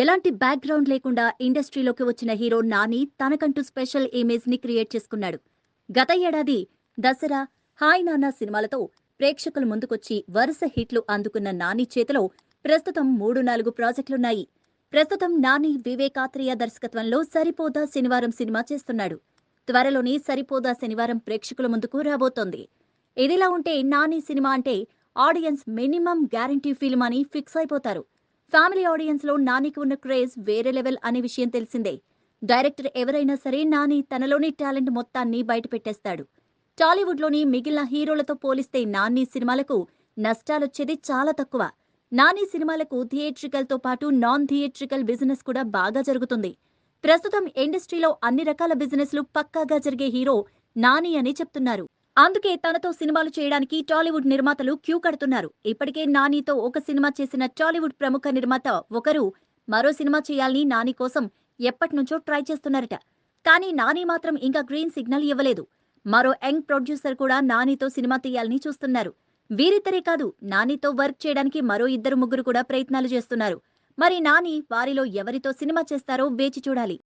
ఎలాంటి బ్యాక్గ్రౌండ్ లేకుండా ఇండస్ట్రీలోకి వచ్చిన హీరో నాని తనకంటూ స్పెషల్ ఇమేజ్ని క్రియేట్ చేసుకున్నాడు. గత ఏడాది దసరా హాయ్ నాన్న సినిమాలతో ప్రేక్షకుల ముందుకొచ్చి వరుస హిట్లు అందుకున్న నాని చేతిలో ప్రస్తుతం మూడు నాలుగు ప్రాజెక్టులున్నాయి. ప్రస్తుతం నాని వివేకాత్రేయ దర్శకత్వంలో సరిపోదా శనివారం సినిమా చేస్తున్నాడు. త్వరలోనే సరిపోదా శనివారం ప్రేక్షకుల ముందుకు రాబోతోంది. ఇదిలా ఉంటే నాని సినిమా అంటే ఆడియన్స్ మినిమం గ్యారంటీ ఫిల్మ్ అని ఫిక్స్ అయిపోతారు. ఫ్యామిలీ ఆడియన్స్లో నానికి ఉన్న క్రేజ్ వేరే లెవెల్ అనే విషయం తెలిసిందే. డైరెక్టర్ ఎవరైనా సరే నాని తనలోని టాలెంట్ మొత్తాన్ని బయటపెట్టేస్తాడు టాలీవుడ్లోని మిగిలిన హీరోలతో పోలిస్తే నాని సినిమాలకు నష్టాలొచ్చేది చాలా తక్కువ. నాని సినిమాలకు థియేట్రికల్తో పాటు నాన్ థియేట్రికల్ బిజినెస్ కూడా బాగా జరుగుతుంది. ప్రస్తుతం ఇండస్ట్రీలో అన్ని రకాల బిజినెస్లు పక్కాగా జరిగే హీరో నాని అని చెప్తున్నారు. అందుకే తనతో సినిమాలు చేయడానికి టాలీవుడ్ నిర్మాతలు క్యూ కడుతున్నారు. ఇప్పటికే నానితో ఒక సినిమా చేసిన టాలీవుడ్ ప్రముఖ నిర్మాత ఒకరు మరో సినిమా చేయాలని నాని కోసం ఎప్పటినుంచో ట్రై చేస్తున్నారట. కానీ నాని మాత్రం ఇంకా గ్రీన్ సిగ్నల్ ఇవ్వలేదు. మరో యంగ్ ప్రొడ్యూసర్ కూడా నానితో సినిమా తీయాలని చూస్తున్నారు. వీరిద్దరే కాదు నానితో వర్క్ చేయడానికి మరో ఇద్దరు ముగ్గురు కూడా ప్రయత్నాలు చేస్తున్నారు. మరి నాని వారిలో ఎవరితో సినిమా చేస్తారో వేచి చూడాలి.